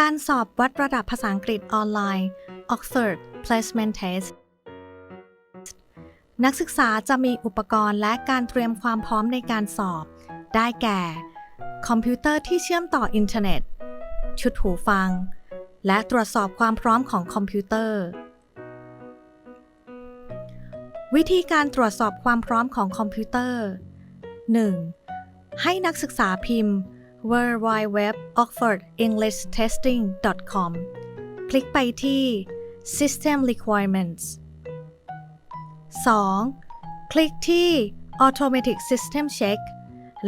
การสอบวัดระดับภาษาอังกฤษออนไลน์ Oxford Placement Test นักศึกษาจะมีอุปกรณ์และการเตรียมความพร้อมในการสอบ ได้แก่ คอมพิวเตอร์ที่เชื่อมต่ออินเทอร์เน็ต ชุดหูฟัง และตรวจสอบความพร้อมของคอมพิวเตอร์ วิธีการตรวจสอบความพร้อมของคอมพิวเตอร์ 1. ให้นักศึกษาพิมพ์ w w w oxford english testing com คลิกไปที่ System Requirements 2. คลิกที่ Automatic System Check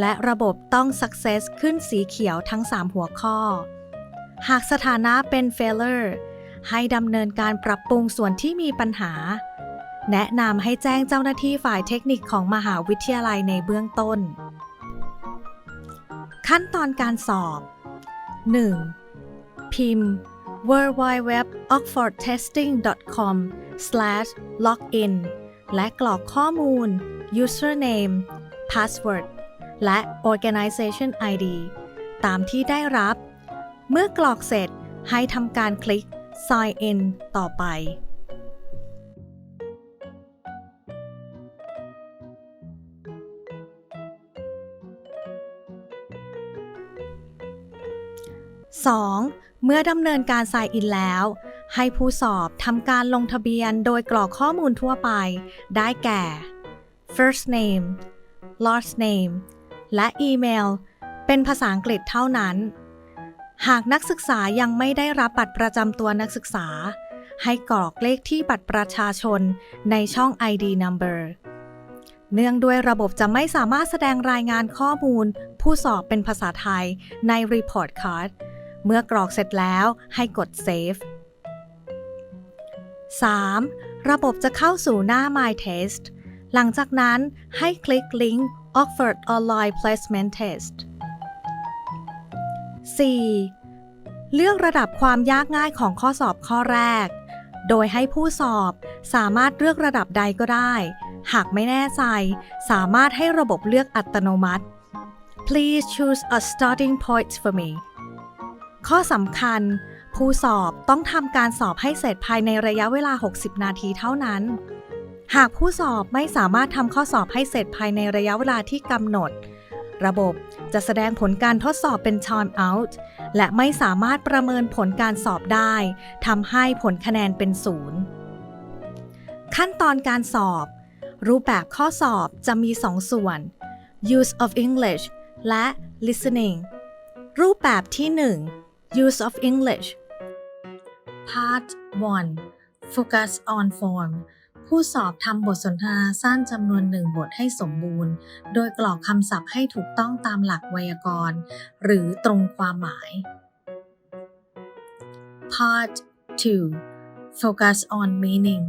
และระบบต้อง Success ขึ้นสีเขียวทั้ง 3 หัวข้อ หากสถานะเป็น Failure ให้ดำเนินการปรับปรุงส่วนที่มีปัญหา แนะนำให้แจ้งเจ้าหน้าที่ฝ่ายเทคนิคของมหาวิทยาลัยในเบื้องต้น ขั้นตอนการสอบ 1. พิมพ์ w w w oxford testing com login และกรอกข้อมูล username password และ organization ID ตามที่ได้รับ เมื่อกรอกเสร็จให้ทำการคลิก sign in ต่อไป 2. เมื่อดำเนินการ sign in แล้ว ให้ผู้สอบทำการลงทะเบียนโดยกรอกข้อมูลทั่วไป ได้แก่ first name last name และอีเมล เป็นภาษาอังกฤษเท่านั้น หากนักศึกษายังไม่ได้รับบัตรประจำตัวนักศึกษา ให้กรอกเลขที่บัตรประชาชนในช่อง ID number เนื่องด้วยระบบจะไม่สามารถแสดงรายงานข้อมูล ผู้สอบเป็นภาษาไทยใน Report Card เมื่อกรอกเสร็จแล้วให้กด Save 3. ระบบจะเข้าสู่หน้า My Test หลังจากนั้นให้คลิกลิงก์ Oxford Online Placement Test 4. เลือกระดับความยากง่ายของข้อสอบข้อแรก โดยให้ผู้สอบสามารถเลือกระดับใดก็ได้ หากไม่แน่ใจ สามารถให้ระบบเลือกอัตโนมัติ Please choose a starting point for me ข้อสำคัญ ผู้สอบต้องทำการสอบให้เสร็จภายในระยะเวลา 60 นาทีเท่านั้น หากผู้สอบไม่สามารถทำข้อสอบให้เสร็จภายในระยะเวลาที่กำหนด ระบบจะแสดงผลการทดสอบเป็น time out และไม่สามารถประเมินผลการสอบได้ทำให้ผลคะแนนเป็นศูนย์ขั้นตอนการสอบ รูปแบบข้อสอบจะมี 2ส่วน use of English และ listening รูปแบบที่ 1 use of English Part 1 Focus on form ผู้สอบทำบทสนทนาสั้นจำนวนหนึ่งบทให้สมบูรณ์ โดยกรอกคำศัพท์ให้ถูกต้องตามหลักไวยากรณ์ หรือตรงความหมาย Part 2 Focus on meaning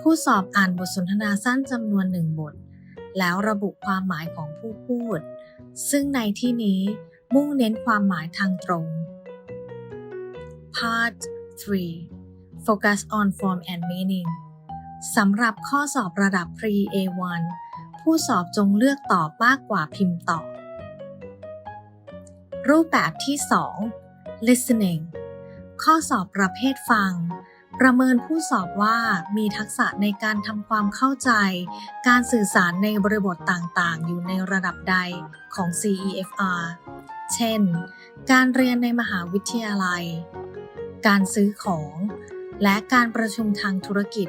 ผู้สอบอ่านบทสนทนาสั้นจำนวนหนึ่งบท แล้วระบุความหมายของผู้พูด ซึ่งในที่นี้มุ่งเน้นความหมายทางตรง Part 3 Focus on form and meaning สำหรับข้อสอบระดับ Pre A1 ผู้สอบจงเลือกตอบมากกว่าพิมพ์ตอบ รูปแบบที่ 2 listening ข้อสอบประเภทฟัง ประเมินผู้สอบว่ามีทักษะในการทำความเข้าใจ การสื่อสารในบริบทต่างๆ อยู่ในระดับใดของ CEFR เช่น การเรียนในมหาวิทยาลัย การซื้อของ และการประชุมทางธุรกิจ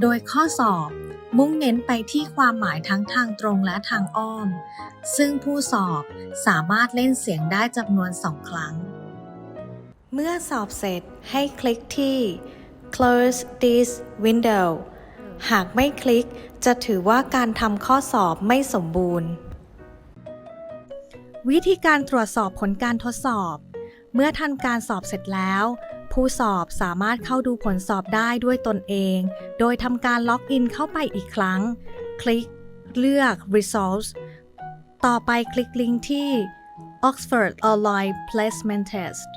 โดยข้อสอบมุ่งเน้นไปที่ความหมายทั้งทางตรงและทางอ้อม ซึ่งผู้สอบสามารถเล่นเสียงได้จำนวนสองครั้ง เมื่อสอบเสร็จให้คลิกที่ close this window หากไม่คลิกจะถือว่าการทำข้อสอบไม่สมบูรณ์ วิธีการตรวจสอบผลการทดสอบ เมื่อทันการสอบเสร็จแล้ว ผู้สอบสามารถเข้าดูผลสอบได้ด้วยตนเอง โดยทำการล็อกอินเข้าไปอีกครั้ง คลิกเลือก results ต่อไปคลิกลิงก์ที่ Oxford Online Placement Test